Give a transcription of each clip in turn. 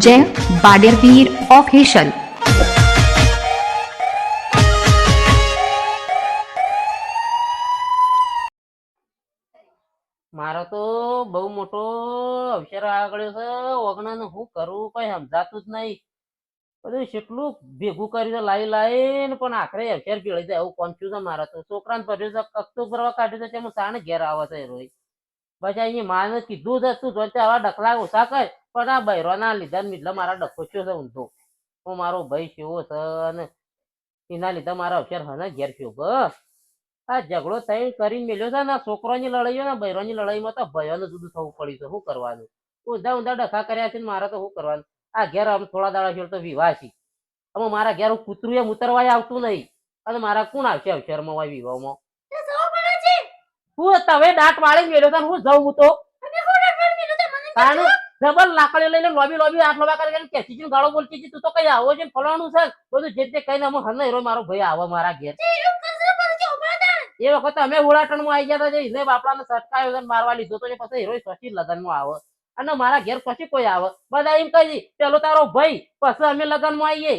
જય બાડેરવીર ઓફિશિયલ મારો તો બહુ મોટો અવસર આગળ છે ઓગણાને હું કરું કઈ સમજાતું જ નહીં બધું કેટલું ભેગું કર્યું છે લાઈ લાઈને પણ આખરે અવસર પીળી જાય એવું કોન્ફ્યુઝન મારે તો છોકરાને ભર્યું છે કકતું ભરવા કાઢ્યું છે તેમાં સાને ઘેર આવે છે રોય પછી અહીં માને કીધું છે તું આવા ડખલા ઓછા કર, પણ આ બૈરોના લીધા એટલે મારા ડખો થયો છે ઊંધો. હું મારો ભાઈ કેવો છે અને એના લીધે મારા અક્ષર હને ઘેર થયો, બસ. આ ઝઘડો થઈ કરીને મેલ્યો છે ને છોકરોની લડાઈઓ ને, બૈરોની લડાઈમાં તો ભયોને જુદું થવું પડ્યું છે, શું કરવાનું? ઊંધા ઊંધા ડખા કર્યા છે ને, મારે તો શું કરવાનું? આ ઘેર આમ થોડા દાડા છે તો વિવાહ છે. હવે મારા ઘેર કૂતરું એમ ઉતરવાય આવતું નહીં. અને મારા કોણ આવશે અક્ષરમાં વિવાહમાં? હું તમે દાંત વાળી મેલ્યો છે હું જઉં હું તો. જબર લાકડી લઈને લોબી લોબી આટલો બા કરીને કેસી છે ગાળો બોલતી તું તો કઈ આવો છે ફલાણું છે? બધું જે તે કઈને હું હને હીરો મારો ભાઈ આવો મારા ઘેર. એ વખત અમે ઉડાટણમાં આવી ગયા હતા જે એને બાપડાને સટકાયો છે મારવા લીધો તો પછી હીરો પછી લગનમાં આવે. અને મારા ઘેર પછી કોઈ આવે. બધા એમ કહી પેલો તારો ભાઈ પછી અમે લગનમાં આવીએ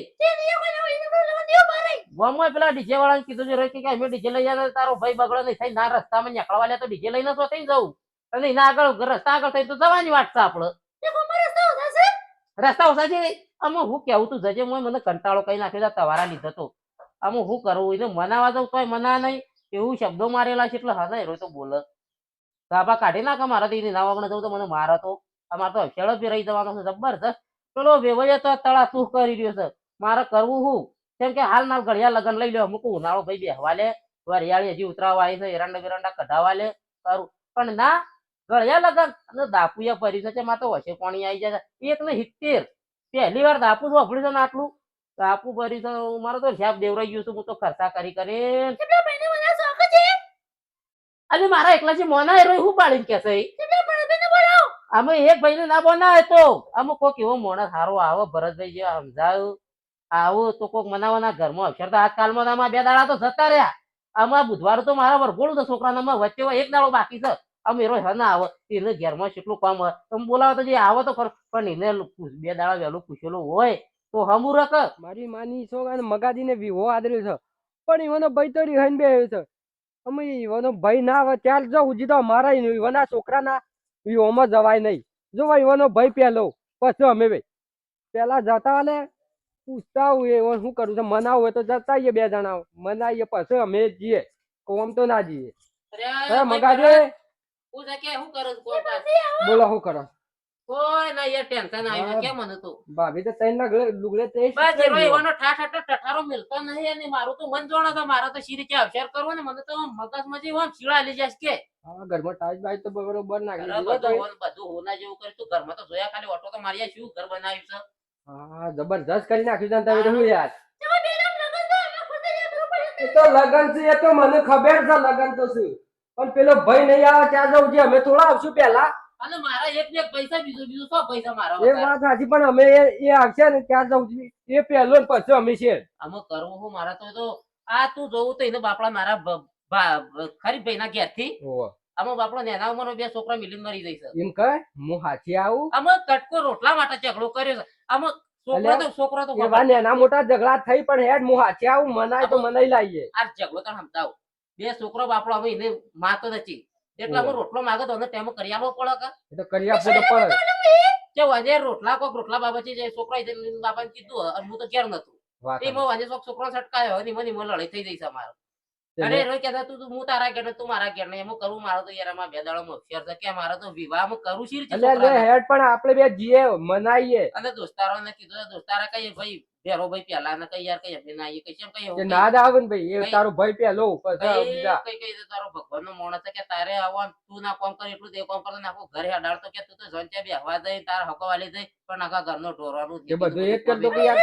ગમો પેલા ડીજે વાળાને કીધું છે રોકી કે અમે ડીજે લઈ જાય તારો ભાઈ બગડો નહીં થઈ ના રસ્તામાં નીકળવા લે તો ડીજે લઈને તો થઈ જવું અને એના આગળ રસ્તા આગળ થઈ તો જવાની વાત છે આપણે રસ્તા ઓછા છે? આમાં હું કેવું તું જજે હું મને કંટાળો કઈ નાખ્યો તવારા તમારા લીધે તો. આમાં હું કરવું એને મનાવા દઉં તોય મના નહીં. એવું શબ્દો મારેલા છે એટલે હા રોય તો બોલે. ગાભા કાઢી નાખે મારા એની ના વગણે જવું તો મને મારે તો. અમારે તો અક્ષળ બી રહી જવાનો છે જબરજસ્ત. પેલો વેવાય તો તળા શું કરી રહ્યો છે. મારે કરવું હું? કેમ કે હાલ નાલ ઘડિયા લગન લઈ લો અમુક ઉનાળો ભાઈ બેહવા લે વરિયાળી હજી ઉતરાવા આવી છે એરંડા બેરંડા કઢાવા લે સારું. પણ ના ઘડિયા લગન અને દાપુએ પરી છે માં તો વચ્ચે પાણી આવી જાય એક ને સિત્તેર. પહેલી વાર દાપુ વાપર્યું છે ને આટલું? દાપુ ભરી છે મારો તો હિસાબ દેવરાઈ ગયું છું હું તો ખર્ચા કરી કરી અને મારા એકલા છે મોના એ હું પાડીને કેસે અમે એક ભાઈને ના બનાવે તો. અમુક કોક એવો મોણસ સારો આવો ભરતભાઈ જેવા સમજાવ આવો તો કોક મનાવાના ઘરમાં અક્ષર તો આજકાલમાં આમાં બે દાડા તો જતા રહ્યા. આમાં બુધવાર તો મારા વરઘોડું તો છોકરાના વચ્ચે એક દાડો બાકી છે. અમે રોજ હના આવો એને ઘેરમાં કેટલું કામ હોય. તમે બોલાવો તો જે આવો તો ખરો. પણ એને બે દાડા વહેલું પૂછેલું હોય તો હમું રક મારી માની છોકરા મગાજીને વિવો આદર્યો છે. પણ ઈવનો ભાઈ તો રિહાઈને બે છે. અમે ઈવનો ભાઈ ના આવે ત્યાર જો ઉજી તો મારા ઈવના છોકરાના વિવોમાં જવાય નહીં. જો ઈવનો ભાઈ પહેલો પછી અમે ભાઈ પેલા જતા વાલે પૂછતા હોય એવો શું કરું છે? મનાવું હોય તો જતા આવીએ બે જણા. મનાવીએ પછી અમે જઈએ. કોમ તો ના જઈએ. મગાજી? બોલો શું કરો? તો? ભાભી તો તૈન ના લુગડે તે ઠઠારો મિલતો નહીં અને મારું તો મન જોણે છે. મારા તો શીરી કે અવસર કરવો ને. મને તો મગજ જે આમ શીળા લઈ જશે કે. હા ઘરમાં ટાઈટ બાઈટ તો બરોબર બધું. હોન- જેવું તું ઘરમાં તો જોયા ખાલી ઓટો તો મારી શું ઘર બનાવ્યું છે? હા જબરજસ્ત કરી નાખ્યું છે તમે શું યાર? એ તો લગન છે એ તો મને ખબર છે લગન તો શું. પણ પેલો ભાઈ નહીં આવે ત્યાં જવું છે અમે થોડા આવશું પહેલા. અને મારા એક ને એક પૈસા બીજું બીજું સો પૈસા મારા એ વાત સાચી પણ અમે એ આવશે ને ત્યાં જવું એ પહેલો ને પછી અમે છે. અમે કરવું હું મારા તો તો આ તું જોવું તો એને બાપડા મારા ભ- ભાઈ ના ખરી ભાઈના ઘેરથી. આમાં બાપડો નેના ઉંમરનો બે છોકરા મિલીને મરી જઈશ. એમ કહે હું હાથી આવું. આમાં કટકો રોટલા માટે ઝઘડો કર્યો છે. આમાં છોકરો તો છોકરો તો એવા નાના મોટા ઝઘડા થઈ પણ હેડ હું આવું મનાય તો મનાઈ લાઈએ. આ ઝઘડો તો સમજાવો બે છોકરો બાપડો હવે એને માતો નથી. એટલે અમે રોટલો માગો તો ટેમ કરી પડે કે? તો કરી આપવું તો પડે. કે વાજે રોટલા કોક રોટલા બાબતે છે છોકરા બાપાને કીધું હું તો ઘેર નતું એમાં વાજે છોકરો છટકાયો અને મને લડાઈ થઈ જઈશ અમારો. અરે એનો કહેતા તું તું હું તારા ઘેર તું મારા ઘેર ને હું કરવું મારો તો યાર આમાં બે દાડો હોશિયાર છે કે મારો તો વિવાહ કરું છું એટલે હેડ પણ આપણે બે જીએ મનાઈએ. અને દોસ્તારો ને કીધું દોસ્તારા કહીએ ભાઈ ભેરો ભાઈ પેલા ને કઈ યાર કઈ અમે ના આવીએ કઈ કેમ કઈ એવું ના આવે ને ભાઈ એ તારો ભાઈ પેલો પછી કઈ કઈ તારો ભગવાન નો માણસ છે કે તારે આવો તું ના કોમ કરે એટલું તે કોમ કરે નાખો આખું ઘરે અડાડતો કે તું તો જોઈને ત્યાં બેહવા દઈ તારા હકો વાલી દઈ પણ આખા ઘરનો ઢોરવાનું એ બધું એક કરતો કે યાર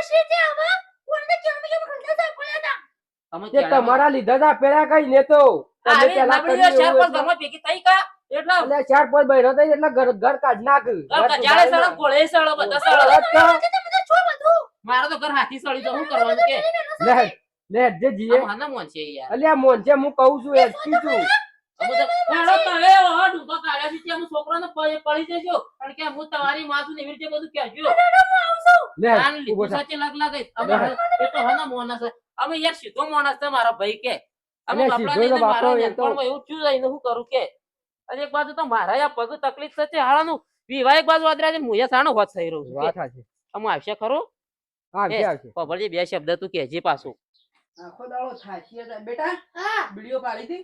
તે તમારા લીધા તા પેલા કઈ ને તો તમે પેલા એટલે- ઘરમાં ભેગી થઈ કા એટલે એટલે ચાર પાંચ બૈરો થઈ એટલે ઘર ઘર કાઢ નાખ. કચાળે સળો નાખ. સળો બધા સળો. સળો જ તો. મારો તો ઘર હાથી સળી તો શું કરવાનું કે? લે લે જે જીએ. આમ મોન છે યાર. અલ્યા મોન છે હું કહું છું એસપી છું. હું તો- હેડો તમે ઓહો ડૂબો કાઢ્યા છે હું છોકરાને પડી જજો. કારણ કે હું તમારી માથું ને એવી રીતે બધું કહેજો. લે લીધું થા. સાચે લગ લાગે. અમે એ તો હના મોના છે. અમે યાર સીધો માણસ છે મારા ભાઈ કે. અમે બાપડા સીધો તો ને બાપો મારા એ એવું થયું જાય એને શું કરું કે? અને એક બાજુ તો મારા આ પગ તકલીફ થશે હાળાનું. વિવાહ એક બાજુ વાદરા છે મુયા સાણો વાત થઈ રહ્યું વાત છે અમે આવશે ખરો? પભળજી બે શબ્દ તું કહેજે પાછું. આખો દાડો છે. બેટા વીડિયો પાડી હતી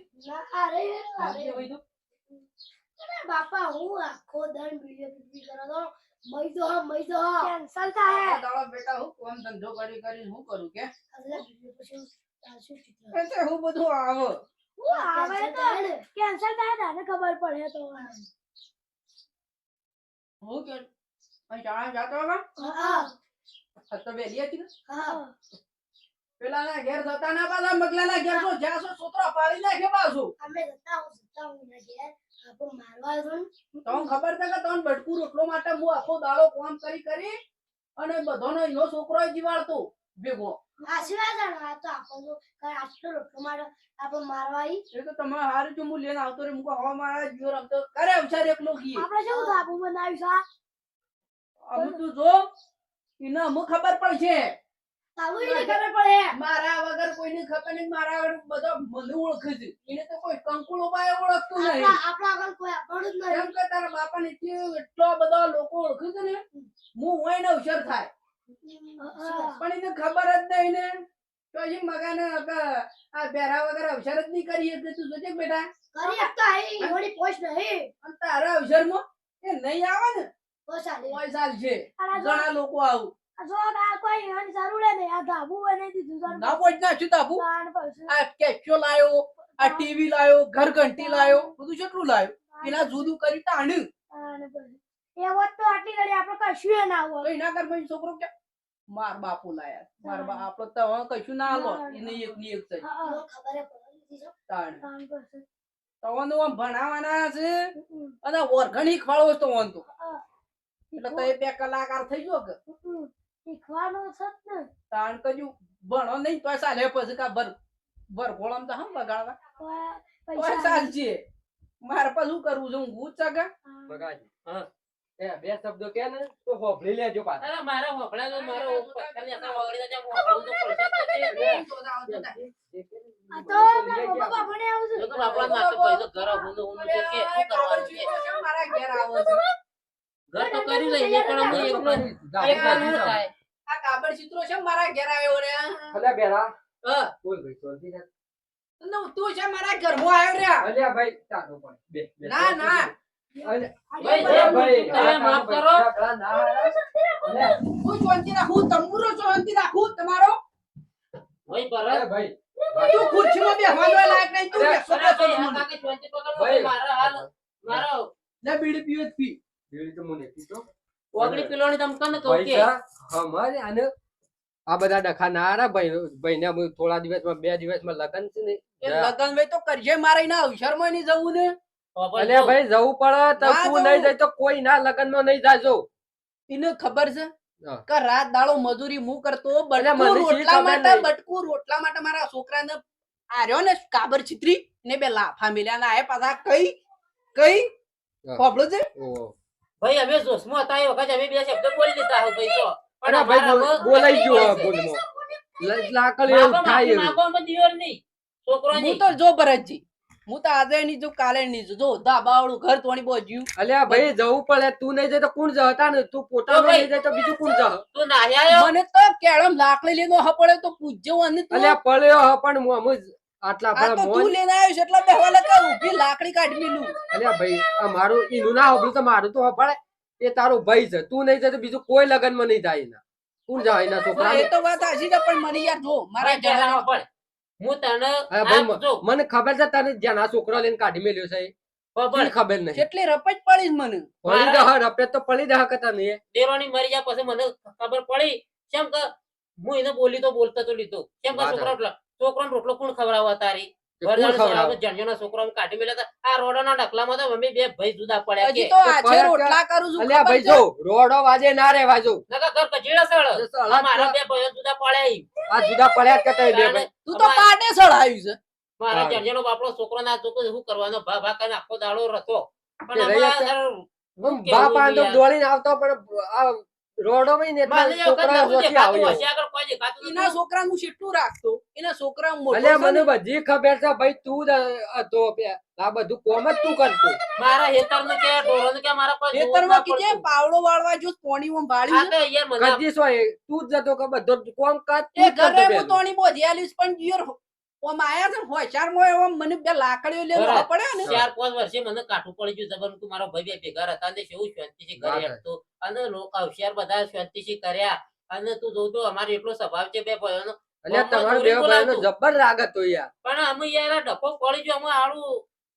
બાપા હું આખો દન વિડિયો કરો હા મઈ કેન્સલ થાય દાડો બેટા હું કોમ ધંધો કરી કરી હું કરું કે? એટલે હું બધું આવો. હું આવે તો કેન્સલ થાય તને ખબર પડે તો. હું કે? શાળા જાતો હવે? હા તો બેલી હતી ને? હા. પેલાના ઘેર જતા ના પાછા મગલાના ઘેર જો જ્યાં છો છોકરા પાડી નાખે પાછું. અમે જતા હું જતા હું ના ઘેર. આપો મારવા તો તમને ખબર છે કે તમને બટકું રોટલો માટે હું આખો દાડો કામ કરી કરી અને બધાનો એનો છોકરો જીવાડતો. ભેગો. આશીર્વાદ આ તો આપો કઈ આટલો રોટલો મારો આપણે મારવા ઈ એ તો તમે હારું જો હું લઈને આવતો રે મુકો હવા મારા જીવ રમતો કરે અવસર એકલો આપણે શું ધાબુ બનાવ્યું છે અમે તું જો એને અમુ ખબર પડશે. મારા વગર કોઈને ખબર નહીં મારા વગર બધા મને ઓળખે છે. એને તો કોઈ કંકુળો બાય ઓળખતું નહીં. આપણા આપણા આગળ કોઈ આપણું જ કેમ કે તારા બાપા એટલો બધા લોકો ઓળખે છે ને હું હોય ને અવસર થાય. પણ એને ખબર જ નહીં ને. તો એ મગાને આ બેરા વગર અવસર જ નહીં કરી એટલે તું જોજે બેટા. કરી આપતા હે? પોસ્ટ નહીં. અને તારા અવસરમાં એ નહીં આવે ને તો ચાલે છે ઘણા લોકો આવું. જો આ કોઈ હન જરૂર નહીં. આ ધાબુ બનાવી દીધું સર ના પહોંચ ના શું તાબુ દાન પછી આ કેચ્યો લાયો આ ટીવી લાયો ઘર ઘંટી લાયો બધું કેટલું લાયો. એના જુદું કરી ટાણ્યું એવો તો આટલી ઘડી આપણે કશું ના હોય એના કર ભાઈ છોકરો કે માર બાપુ લાયા. માર બા આપણો તો હવે કશું ના લો એને એક ની એક થઈ. ખબર તાણ. તવાનું આમ ભણાવવાના છે. અને ઓર્ગેનિક વાળો તો એટલે તો એ બે કલાકાર થઈ ગયો કે. શીખવાનું છે ને. કારણ કે જો ભણો નહીં તો ચાલે પછી કા ભર ભર ગોળમ તો હમ બગાડવા. પૈસા ચાલશે મારે પછી શું કરવું છે હું કે? બગાજી હા. એ બે શબ્દો કે ને તો હોભળી લેજો પાછા. અરે મારે હોભળા તો મારો પથ્થરની અસર વગડી જાય, હોભળવું તો પડશે જ તે. આ તો મારા બાપા બાપાને આવું છે. તો બાપડા માથે પૈસો ઘર હું કે કે શું કરવાનું છે? મારા ઘેર આવો છે. ઘર તો કર્યું લઈએ પણ અમે એકલો એકલા થાય આ કાબડ ચિત્રો છે મારા ઘેર આવ્યો રે. અલ્યા બેરા. હા. બોલ ભાઈ. ને તું છે મારા ઘરમાં આવ્યો રે. અલ્યા ભાઈ ચાલો પણ. બે બે ના, ના. અલ્યા, ભાઈ, અરે ભાઈ તમે આ માફ ભાઈ, કરો. ઝઘડા ના અલ્યા, હું શાંતિ રાખું તંબુરો શાંતિ રાખું તમારો? ભાઈ પરત અરે ભાઈ તું ખુરશીમાં બેસવાનો લાયક નહીં તું અરે, બેસો અરે બેસો ભાઈ, આ મને. કાકી શાંતિ પકડો, ભાઈ. મારા હાલ મારો. લે બીડી પીવે પી. બીડી મને પીતો. ઓગળી કિલોની તમ કને કહું કે. અમારે આને આ બધા ડખા ના ભાઈ ભાઈને અમે થોડા દિવસમાં બે દિવસમાં લગન છે ને લગન ભાઈ તો કરજે મારે અવસરમાં નહીં જવું ને. અલે ભાઈ જવું પડે તો તું નહીં જાય તો કોઈ ના લગનમાં નહીં જાજો. એને ખબર છે? કે રાત દાડો મજૂરી હું કરતો બટકું રોટલા માટે બટકુ રોટલા માટે મારા છોકરાને આર્યો ને કાબર છીતરી ને બે લાફા મિલ્યા ને આયા પાછા કઈ કઈ હા. છે. ભાઈ અમે જોશમાં હતા એ વખત અમે બે શબ્દ બોલી દીધા હો ભાઈ તો પણ અરે ભાઈ અમારા બોલાઈ ગયો બોલમાં. લ- એવું થાય માગો અમે દિયોર નહીં છોકરો હું તો જો ભરતજી હું તો આજે નહીં જો કાલે નહીં જો. જો ધાબાવાળું ઘર તોડી બોજ્યું અલ્યા ભાઈ જવું પડે તું નહીં જાય તો કોણ જતા ને તું પોતા. નહીં જાય તો બીજું કોણ જા તું નાહી આયો? મને તો કેળમ લાકડી લીધો હપડે તો પૂજ્યો અને તું. અલ્યા પડ્યો હ પણ હું આટલા આ આપણા તો તું મોજ આવ્યો છે એટલે હવે લખા ઊભી લાકડી કાઢી મેલું અલ્યા ભાઈ આ મારું ઈનું ના હોભળું તો મારું તો હોભળે. એ તારો ભાઈ છે. તું નહીં જાય તો બીજું કોઈ લગનમાં નહીં જાય ના કોણ જાય એના છોકરા એ તો વાત હાજી છે પણ મને યાર જો મારા ભાઈ પણ. હું તને મને ખબર છે તને જ્યાં છોકરા લઈને કાઢી મેલ્યો છે. ખબર. નહીં. કેટલી રપજ પડી મને. પડી દહ રપે તો પડી દહ કે નહીં એ. મરી ગયા પછી મને ખબર પડી. કેમ કે હું એને બોલી તો બોલતો તો લીધો. કેમ કે છોકરો છોકરાને રોટલો કોણ ખવડાવવા તારી? તે કોણ ખવડાવે? જણજોના છોકરાઓને કાઢી મેલ્યા હતા આ રોડાના ડખલામાં તો અમે બે ભાઈ જુદા પડ્યા હજી કે. તો આજે પરાઠા- રોટલા કરું છું અલ્યા ખબર ભાઈ છે? જો રોડો વાજે ના રે વાજો. નકર ઘર કચેડા સળ. જો સળા મારા. જણજણો બાપડો છોકરો ના છોકરો શું કરવાનો? ભા ભા કરીને આખો દાડો રતો પણ બાપ દોડીને આવતો પણ આ માં એના છોકરા હું કેટલું રાખતો એના છોકરા મોટો મને બધી ખબર છે ભાઈ તું હતો આ બધું કોમ જ તું કરતો. મારા કે કે ખેતરમાં ના પાવડો વાળવા જો તો યાર મને કદી તું જ હતો કે બધો કોમ કર એ તું ઘરે હું તોણી બોધી પણ યાર ઓમ આયા છે હોશિયારમાં એવો મને બે લાકડીઓ લઈને પડે ને? ચાર પાંચ વર્ષે મને કાઠું પડી ગયું જબર તું મારો ભાઈ બે ભેગા હતા ને કેવું શાંતિથી ઘરે વાત અને લોકો હોશિયાર બધા શાંતિથી કર્યા. અને તું જોઉં તો અમારે એટલો સ્વભાવ છે બે ભાઈઓનો. અલ્યા તમારો બે ભાઈનો બોલાવતું. રાગ હતો યાર. પણ અમે યાર ડખો પડી ગયો અમે હારું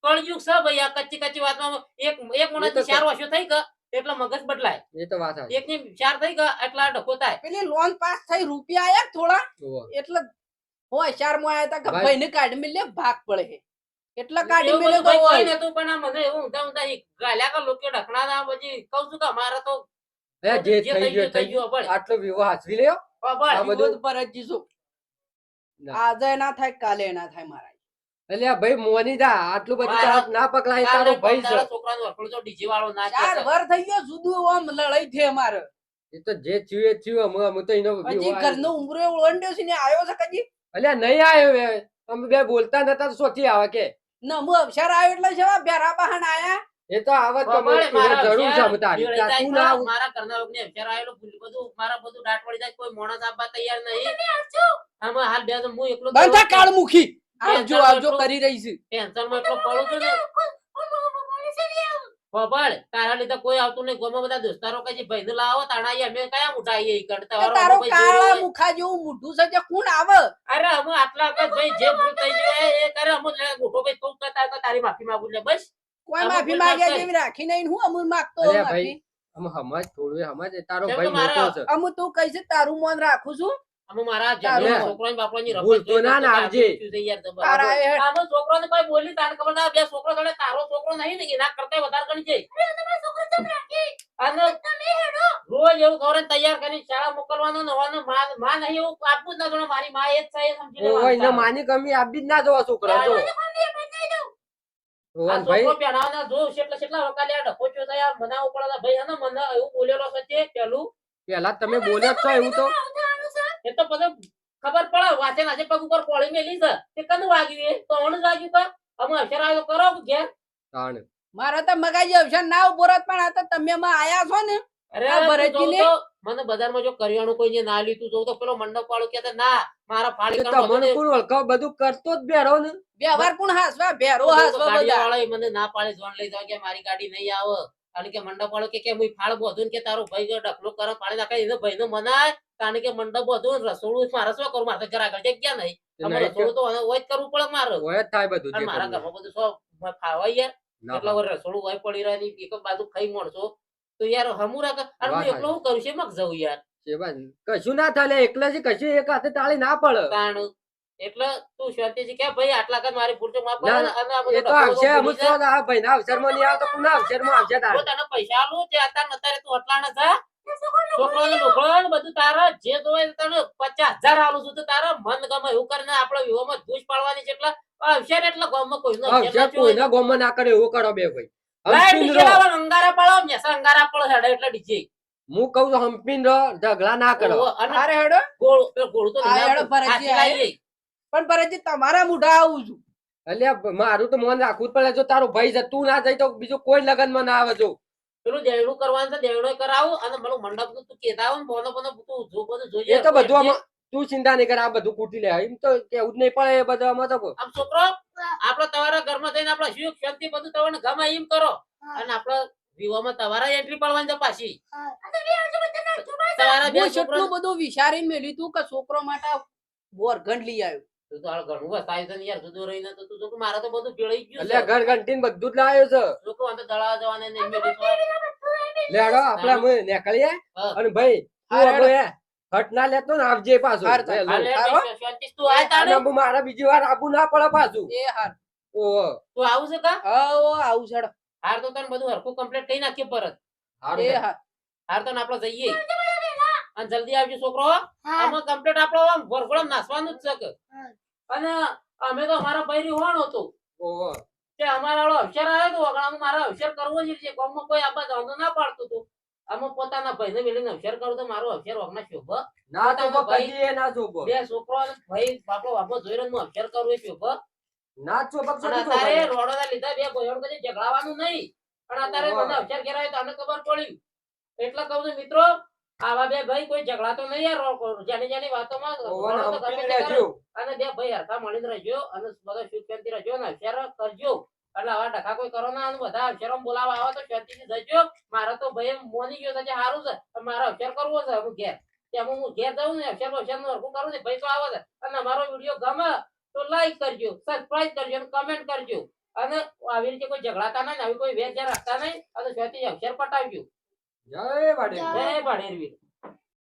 કળજુગ છે ભાઈ આ કચ્ચી કચ્ચી વાતમાં એક એક ચાર વર્ષો થઈ ગયા એટલે મગજ બદલાય. એ તો વાત એક ની ચાર થઈ ગયા એટલે ડખો થાય. એટલે લોન પાસ થઈ રૂપિયા આયા થોડા. ઓહો. એટલે હોશિયારમાં આયા તા કે ભાઈ- ભાઈને કાઢી મિલે ભાગ પડે એટલા કાઢી મિલે તો હોય. ને તો પણ આ મને એવું ઊંધા ઊંધા ગાલ્યા કે લોકો ઢકણા પછી કહું છું કે અમારે તો એ જે થઈ ગયો થઈ ગયો પણ આટલો વિવો હાચવી લ્યો. આ બધું- પર જ જીસુ ના. આજે ના થાય કાલે ના થાય મારા. અલ્યા ભાઈ મોની જા આટલું બધું તરફ ના પકડાય તારો ભાઈ છે. તારા છોકરાનો વરઘોડો તો ડીજી વાળો નાચે ચાર. વર થઈ ગયો જુદું આમ લડાઈ થઈ અમારે. એ તો જે થયું એ થયું અમે અમે તો એનો હજી ઘરનો ઉમરો ઓળંડ્યો છે ને આવ્યો છે કજી અલ્યા નહીં આવ્યો અમે બે બોલતા નતા તો શોથી આવે કે? નમો અક્ષર આવ્યો એટલે છે બેરા બહાન આયા? એ તો આવત તો મને મારા જરૂર જાય તું ના. મારા ઘરના લોકોને અક્ષર આવેલો બધું મારા બધું ડાટ પડી જાય કોઈ મોણસ આપવા તૈયાર નહીં. આમાં હાલ બે તો હું એકલો બંધા કાળ મુખી આવજો આવજો કરી રહી છે. ટેન્શનમાં એટલો પડું છું ને. તારા લીધે કોઈ આવતું નહીં. ગોમાં બધા દોસ્તારો કહે છે ભાઈને લાવો તાણા અહીંયા અમે કયા ઉઠાઈએ ઈ કણ? કે તમારો તારો કાળા મુખા જેવું મોઢું છે જે કોણ આવે? અરે અમે આટલા વખત ભાઈ જે ભૂલ થઈ ગઈ એ- કરે અમે લે ભાઈ તું કરતા તો તારી માફી માંગુ લે બસ. કોઈ માફી માંગ્યા જેવી રાખી નહીં હું અમુલ માંગતો માફી. અમે સમજ થોડું હમજ સમજ તારો ભાઈ મારા- મોટો છે. અમુ તું કહી છે તારું મન રાખું છું. અમે મારા તારું છોકરો મન. છોકરાની બાપડાની રમત તો ના ના ને આવજે. આટલું છોકરો છોકરાને કોઈ બોલી તાર ખબર ના બે છોકરો જોડે તારો છોકરો નહીં ને એના કરતા વધારે ગણી છે રોજ એવું ખબર તૈયાર કરી શાળા મોકલવાનો નવાનો માં માં નહીં એવું આપવું જ ના જોડે મારી માં એ જ છે સમજી ઓહો, એને. માની કમી આપી જ ના જોવા છોકરા આ ભાઈ. છોકરો જો કેટલા કેટલા ડખો થયો તો યાર મનાવવો પડે તો ભાઈ હે ને મને એવું બોલેલો છે પેલું પેલા તમે બોલ્યા છો એવું તો. એ તો પછી ખબર પડે વાંચે નાચે પગ ઉપર કોળી મેલી છે. તે કદ વાગ્યું એ? તો ઓણ જ વાગ્યું કા અમે અક્ષર આવ્યો કરો ઘેર? તાણ. મારા તો મગાઈ અવસર ના ઊભો રહત પણ આ તો તમે માં આયા છો ને? અરે આ તું ભરતજીને? મને બજારમાં જો કરિયાણું કોઈને ના લીધું જોઉં તો પેલો મંડપ વાળો કે ના મારા ફાળી તમને કોણ ઓળખાવ? બધું કરતો જ બેરો ને. વ્યવહાર પણ હાસવા? બેરો તો હાસવા બધા. વાળો મને ના પાડે જોન લઈ જાવ કે મારી ગાડી નહીં આવે. કારણ કે મંડપ વાળો કે હું ફાળ બોધું કે તારો ભાઈ ડકલો કરો પાણી નાખે એનો ભાઈ નો મનાય કારણ કે મંડપ બોધું રસોડું મારે શું કરું મારે ઘર આગળ જગ્યા નહીં. રસોડું તો હોય જ કરવું પડે મારે. હોય જ થાય બધું મારા. ઘરમાં બધું શું ફાવાય યાર. એટલા વાર રસોડું હોય પડી રહ્યા ની એક બાજુ ખાઈ મળશો. તો યાર હમુ રાખે. અને હું એકલો હું કરું? છે મગ જવું યાર? કશું ના થાય એકલા છે કશું એક હાથે તાળી ના પડે. તાણ એટલે તું શાંતિથી કે ભાઈ આટલા કદ મારી ભૂલ છે માફ ના, અને આ બધો તો આવશે અમુક નહીં આવશે તારે? તને પૈસા આલું તે અત્યારે નતારે તું અટલા ના થા છોકરાને લુગડો ને બધું તારા જે જોવે તને પચાસ હજાર આલું છું તો તારા મન ગમે એવું કરીને આપણે માં ધૂસ પાડવાની છે એટલે અવસર એટલે અવસર અવસર ના. કોઈના ગોમાં ના કરે એવું કરો બે ભાઈ. અંગારા પાડો મેસા અંગારા પાડો હેડે એટલે ડીજે. હું કઉ રહો, ઝઘડા ના કરો. અને અરે હેડો. ગોળ ગોળ તો હેડો. પણ ભરતજી તમારા મુઢા આવું છું. એટલે મારું તો મન રાખવું જ પડે. જો તારો ભાઈ છે તું ના જાય તો બીજું કોઈ લગનમાં ના આવે જો. પેલું દેવડું કરવાનું છે દેવડું કરાવું અને પેલું મંડપનું તું કેતા આવો બોનો બોનો તું જો બધું જોઈએ. એ તો બધું તું ચિંતા નહીં કર આ બધું કૂટી લે. એમ તો કેવું જ નહીં પડે એ બધું તો. આમ છોકરો આપડે તમારા ઘરમાં જઈને આપડે સુખ શાંતિ બધું તમને ગમે એમ કરો. અને આપડે વિવાહમાં તમારા એન્ટ્રી પાડવાની છે પાછી. તમારા બે બધું વિચારીને તું કે છોકરો માટે બોરગંડ લઈ આવ્યો. તું તો ઘણું બતાવ્યું છે યાર જુદો રહીને તો તું જો કે તો બધું ભેળાઈ ગયું અલ્યા ઘર ઘંટીને બધું જ લાવ્યો છે. જો કે વાંધો દળાવા જવાને નહીં મેલી તો. લેડો આપડે અમે નીકળીએ અને ભાઈ તું હવે હટ ના લેતો ને આવજે પાછું. હાર થાય. વહેલું. હાલે, તારો? શાંતિથી તું આય અને તાણે. હું મારા બીજી વાર આબુ ના પડે પાછું. એ હાર. ઓહો. તું આવું છે કા? હવો આવું છે હાર તો તને બધું હરખું કમ્પ્લીટ કરી નાખીએ પરત. હારું તો ને આપડે જઈએ. અને જલ્દી આવજો છોકરો. આમાં કમ્પ્લીટ આપણો આમ વરઘોડામાં નાસવાનું જ છે અને અમે તો અમારા ભાઈ હોણ હતો. કે અમારા વાળો અક્ષર આવ્યો તો વગડામાં મારે અક્ષર કરવો જ છે. ગામમાં કોઈ આપણા ધંધો ના પાડતું હતું. આમાં પોતાના ભાઈને મિલીને અક્ષર કરું તો મારો અક્ષર વગના શોભ. ના તો ભાઈ- એ ના ચોપો બે છોકરો ભાઈ બાપો બાપો જોઈ રહ્યો હું અક્ષર કરું એ શોભ. ના ચોપક તારે રોડોના લીધા બે ભાઈઓ કદી ઝઘડાવાનું નહીં. પણ અત્યારે મને અક્ષર કરાય તો આને ખબર પડી. એટલે કહું છું મિત્રો આવા બે ભાઈ કોઈ ઝઘડાતો નહીં યાર રો- જાની જાની વાતોમાં ઓહો ને રોડો તો. અને બે ભાઈ હરખા મળીને રહેજો અને બધા સુખ શાંતિ રહેજો અને અક્ષર કરજો. એટલે આવા ડખા કોઈ કરો ના બધા અક્ષરો બોલાવા આવો તો શાંતિથી જજો મારે તો ભાઈ મોની ગયો સારું છે. મારો અક્ષર કરવો છે હું ઘેર. તેમાં હું ઘેર જાઉં ને અક્ષર અક્ષરનું હરખું કરું ને ભાઈ તો આવે છે. અને મારો વીડિયો ગમે તો લાઈક કરજો સબસ્ક્રાઇબ કરજો અને કમેન્ટ કરજો. અને આવી રીતે કોઈ ઝઘડાતા નહીં આવી કોઈ વેર રાખતા નહીં. અને શાંતિ અક્ષર પટાવજો. જય વાડે જય ભાડેરવીર